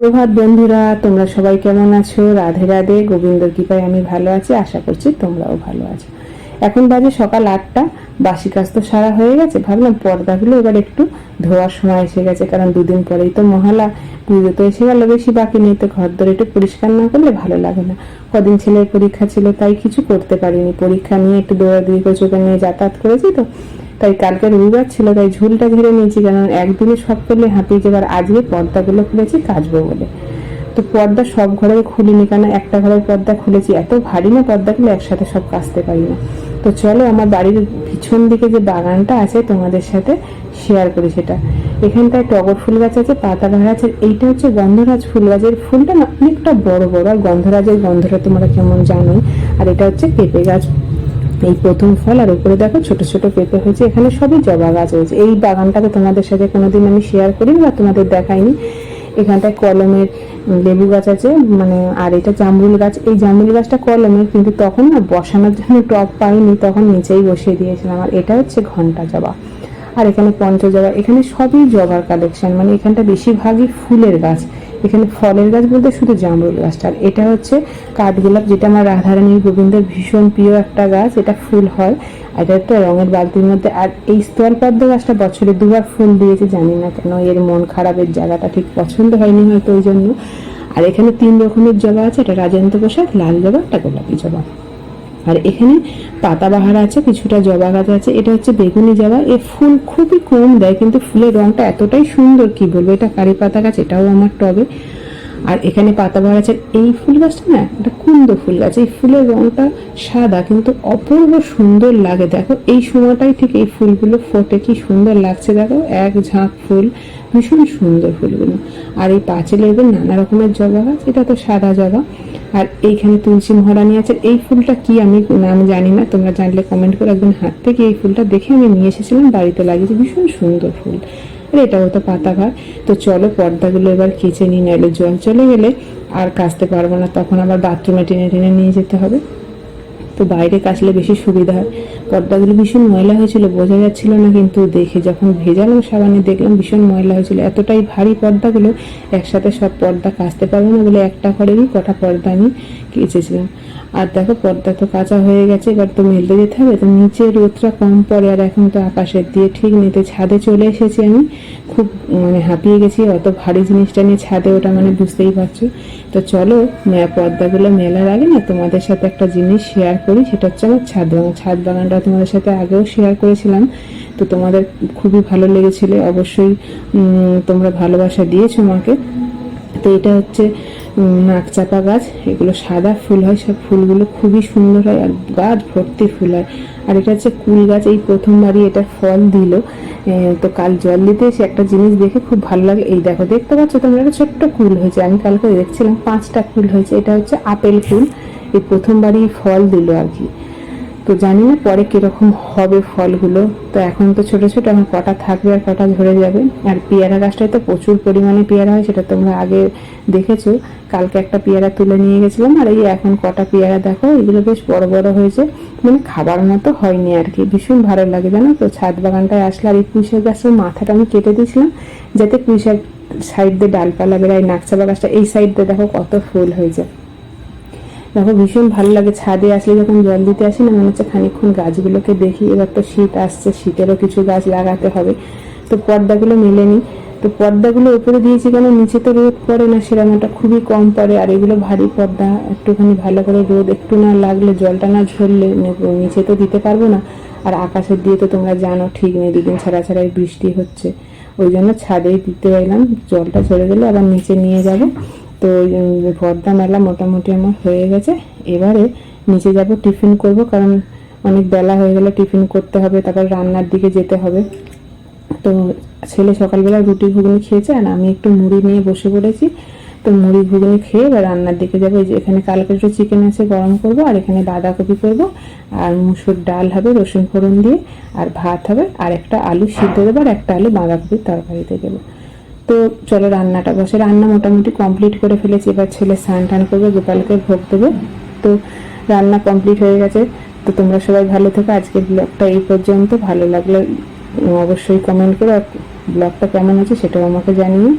প্রভাত বন্ধুরা, তোমরা সবাই কেমন আছো? রাধে রাধে, গোবিন্দর কৃপায় আমি ভালো আছি, আশা করছি তোমরাও ভালো আছো। এখন বাজে সকাল আটটা, বাসি কাজ তো সারা হয়ে গেছে, ভাবলাম পর্দাগুলো এবার একটু ধোয়ার সময় এসে গেছে, কারণ দুদিন পরেই তো মহালা, পুজো তো এসে গেল, বেশি বাকি নেই, তো ঘর ধরে একটু পরিষ্কার না করলে ভালো লাগে না। কদিন ছেলের পরীক্ষা ছিল, তাই কিছু করতে পারিনি। পরীক্ষা নিয়ে একটু দৌড়াদৌড়ি করে চোখে নিয়ে যাতায়াত করেছি তো তাই কালকে রবিবার ছিল তাই ঝুলটা ঝেড়ে নিয়েছি কারণ একদিনে সব করলে হাঁপিয়ে যাবার আজকে পর্দাগুলো খুলেছি, কাচবো বলে। তো পর্দা সব ঘরে খুলিনি কেন একটা ঘরের পর্দা খুলেছি, এত ভারী না পর্দাগুলো, একসাথে সব কাচতে পারি না। তো চলো, আমার বাড়ির পিছন দিকে যে বাগানটা আছে, তোমাদের সাথে শেয়ার করি সেটা। এখানটায় টগর ফুল গাছ আছে পাতা পাতাবাহার আছে, এইটা হচ্ছে গন্ধরাজ ফুল গাছের ফুলটা না অনেকটা বড় বড়, আর গন্ধরাজের গন্ধটা তোমরা কেমন জানোই। আর এটা হচ্ছে পেঁপে গাছ এই প্রথম ফল আর উপরে দেখো ছোট ছোট পেঁপে হয়েছে, এখানে সবই জবা গাছ হয়েছে এই বাগানটাকে তোমাদের সাথে কোনোদিন আমি শেয়ার করিনি বা তোমাদের দেখাইনি। এখানটায় কলমের লেবু গাছ আছে মানে আর এটা জামরুল গাছ। এই জামরুল গাছটা কলমের, কিন্তু তখন না বসানোর জন্য টপ পাইনি, তখন নিচেই বসিয়ে দিয়েছিলাম। আর এটা হচ্ছে ঘণ্টা জবা। আর এখানে পঞ্চজবা, এখানে সবই জবার কালেকশন মানে এখানটা বেশিরভাগই ফুলের গাছ। এখানে ফলের গাছ বলতে শুধু জামরুল গাছটা, আর এটা হচ্ছে কাঠগোলাপ, যেটা আমার রাধারানী গোবিন্দের ভীষণ প্রিয় একটা গাছ, এটা ফুল হয় এটা একটা রঙের বালতির মধ্যে, আর এই স্তরপদ্ম গাছটা বছরে দুবার ফুল দিয়েছে, জানি না কেন, এর মন খারাপের জায়গাটা ঠিক পছন্দ হয়নি হয়তো ওই জন্য। আর এখানে তিন রকমের জবা আছে, এটা রাজেন্দ্র প্রসাদ লাল জবা, একটা গোলাপি জবা। আর এখানে পাতাবাহার আছে, কিছুটা জবা গাছ আছে। এটা হচ্ছে বেগুনি জবা। এ ফুল খুবই কম দেয়, কিন্তু ফুলের রংটা এতটাই সুন্দর, কি বলব? এটা কারি পাতা গাছ, এটাও আমার টবে। আর এখানে পাতাবাহার আছে। এই ফুল গাছটা না এটা কুন্দ ফুল গাছ। এই ফুলের রংটা সাদা, কিন্তু অপূর্ব সুন্দর লাগে। দেখো, এই সময়টাই ঠিক এই ফুলগুলো ফোটে। কি সুন্দর লাগছে, দেখো। এক ঝাঁক ফুল, ভীষণ সুন্দর ফুলগুলো। আর এই পাঁচিলের নানা রকমের জবা গাছ, এটা তো সাদা জবা। আর এইখানে তুলসী মহারানী আছে এই ফুলটা কি আমি আমি জানি না, তোমরা জানলে কমেন্ট করে একদিন হাত থেকে এই ফুলটা দেখে আমি নিয়ে এসেছিলাম, বাড়িতে লাগিয়েছি। ভীষণ সুন্দর ফুল। আর এটা হতো পাতা তো চলো পর্দাগুলো এবার কেচে নিয়ে নাইলে জল চলে গেলে আর কাচতে পারব না। তখন আবার বাথরুমে টেনে টেনে নিয়ে যেতে হবে। তো বাইরে কাচলে বেশি সুবিধা হয়। পর্দাগুলো ভীষণ ময়লা হয়েছিল, বোঝা যাচ্ছিল না, কিন্তু দেখে যখন ভেজালাম সাবানে দেখলাম ভীষণ ময়লা হয়েছিল। এতটাই ভারী পর্দাগুলো, একসাথে সব পর্দা কাচতে পারব না বলে একটা ঘরেরই কটা পর্দা আমি কেচেছিলাম। আর দেখো, পর্দা তো কাঁচা হয়ে গেছে, এবার তো মেলতে যেতে হবে। তো নিচে রোদটা কম পড়ে, আর এখন তো আকাশের দিয়ে ঠিক নিতে ছাদে চলে এসেছি আমি। খুব মানে হাঁপিয়ে গেছি, অত ভারী জিনিসটা নিয়ে ছাদে ওটা মানে বুঝতেই পারছ। তো চলো পর্দাগুলো মেলার আগে না তোমাদের সাথে একটা জিনিস শেয়ার করি, সেটা হচ্ছে আমার ছাদ বাগান। ছাদ বাগানটা তোমাদের সাথে আগেও শেয়ার করেছিলাম। তো তোমাদের খুবই ভালো লেগেছিল। অবশ্যই তোমরা ভালোবাসা দিয়েছ আমাকে তো এটা হচ্ছে নাকচাপা গাছ। এগুলো সাদা ফুল হয়। সব ফুলগুলো খুবই সুন্দর হয় আর গাছ ভর্তি ফুল হয়। আর এটা হচ্ছে কুল গাছ। এই প্রথমবারই এটা ফল দিল। তো কাল জল দিতে এসে একটা জিনিস দেখে খুব ভালো লাগে। এই দেখো, দেখতে পাচ্ছ তোমরা? একটা ছোট্ট কুল হয়েছে। আমি কালকে দেখছিলাম, পাঁচটা কুল হয়েছে। এটা হচ্ছে আপেল কুল। এই প্রথমবারই ফল দিল আর কি। তো জানি না পরে কীরকম হবে ফলগুলো। তো এখন তো ছোট ছোট আমার কটা থাকবে আর কটা ধরে যাবে। আর পেয়ারা গাছটায় তো প্রচুর পরিমাণে পেয়ারা হয়, সেটা তোমরা আগে দেখেছ। কালকে একটা পেয়ারা তুলে নিয়ে গেছিলাম, আর এই এখন কটা পেয়ারা দেখো, এগুলো বেশ বড় বড় হয়েছে। মানে খাবার মতো হয়নি আর কি, ভীষণ ভালো লাগে, জানো তো? ছাদ বাগানটায় আসলে আর এই পুঁইশাক গাছের মাথাটা আমি কেটে দিয়েছিলাম, যাতে পুঁইশাক সাইড দিয়ে ডালপালা বেড়ায় নাকচাপা গাছটা এই সাইড দিয়ে দেখো কত ফুল হয়েছে। দেখো ভীষণ ভালো লাগে ছাদে আসলে যখন জল দিতে আসি না, মনে হচ্ছে খানিকক্ষণ গাছগুলোকে দেখি। এবার তো শীত আসছে, শীতেরও কিছু গাছ লাগাতে হবে। তো পর্দাগুলো মেলেনি তো পর্দাগুলো উপরে দিয়েছি কেন? নিচে তো রোদ পড়ে না, সেরকম একটা খুবই কম পড়ে। আর এগুলো ভারী পর্দা, একটুখানি ভালো করে রোদ একটু না লাগলে, জলটা না ঝরলে নিচে তো দিতে পারব না। আর আকাশের দিয়ে তো তোমরা জানো, ঠিক নেই, দুদিন ছাড়া ছাড়াই বৃষ্টি হচ্ছে। ওই জন্য ছাদেই দিতে এলাম। জলটা ঝরে গেলে আবার নিচে নিয়ে যাব। তো পর্দা মেলা মোটামুটি আমার হয়ে গেছে। এবারে নিচে যাব, টিফিন করব, কারণ অনেক বেলা হয়ে গেলে টিফিন করতে হবে, তারপর রান্নার দিকে যেতে হবে। তো, ছেলে সকালবেলা রুটি ঘুগনি খেয়েছে, আর আমি একটু মুড়ি নিয়ে বসে পড়েছি। তো, মুড়ি ঘুগনি খেয়ে এবার রান্নার দিকে যাব। এই যে, এখানে কালকে একটু চিকেন আছে গরম করব, আর এখানে বাঁধাকপি করব, আর মুসুর ডাল হবে, রসুন ফোড়ন দিয়ে, আর ভাত হবে, আর একটা আলু সিদ্ধ দেবো, আর একটা আলু বাঁধাকপির তরকারিতে দেবো। তো চলো রান্নাটা বসে। রান্না মোটামুটি কমপ্লিট করে ফেলেছি। এবার ছেলে স্নান টান করবে, গোপালকে ভোগ দেবো। তো রান্না কমপ্লিট হয়ে গেছে। তো তোমরা সবাই ভালো থেকো। আজকের ব্লগটা এই পর্যন্ত। ভালো লাগলে অবশ্যই কমেন্ট করে। আর ব্লগটা কেমন আছে সেটাও আমাকে জানিও।